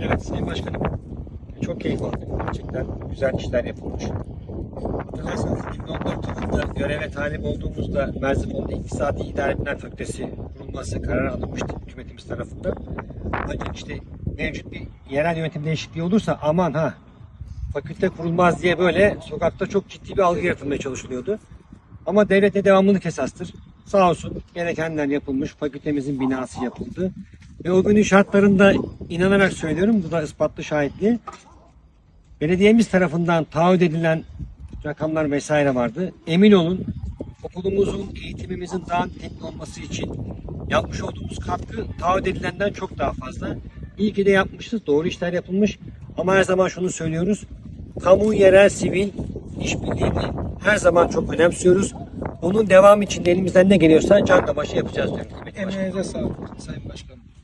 Evet Sayın Başkanım. Çok keyif aldım. Gerçekten güzel işler yapılmış. Hatırlarsanız 2014 yılında göreve talip olduğumuzda Merzifon'da İktisadi İdare Bilimler Fakültesi kurulması kararı alınmıştı hükümetimiz tarafından. Ancak işte mevcut bir yerel yönetim değişikliği olursa aman ha fakülte kurulmaz diye böyle sokakta çok ciddi bir algı yaratılmaya çalışılıyordu. Ama devlete devamlılık esastır. Sağ olsun gerekenler yapılmış. Fakültemizin binası yapıldı. Ve o günün şartlarında inanarak söylüyorum. Bu da ispatlı şahitliği. Belediyemiz tarafından taahhüt edilen rakamlar vesaire vardı. Emin olun okulumuzun, eğitimimizin daha nitelikli olması için yapmış olduğumuz katkı taahhüt edilenden çok daha fazla. İyi ki de yapmışız. Doğru işler yapılmış. Ama her zaman şunu söylüyoruz. Kamu, yerel, sivil işbirliğini her zaman çok önemsiyoruz. Onun devam için de elimizden ne geliyorsa canla başla yapacağız diyoruz. Emeğinize sağlık Sayın Başkanım.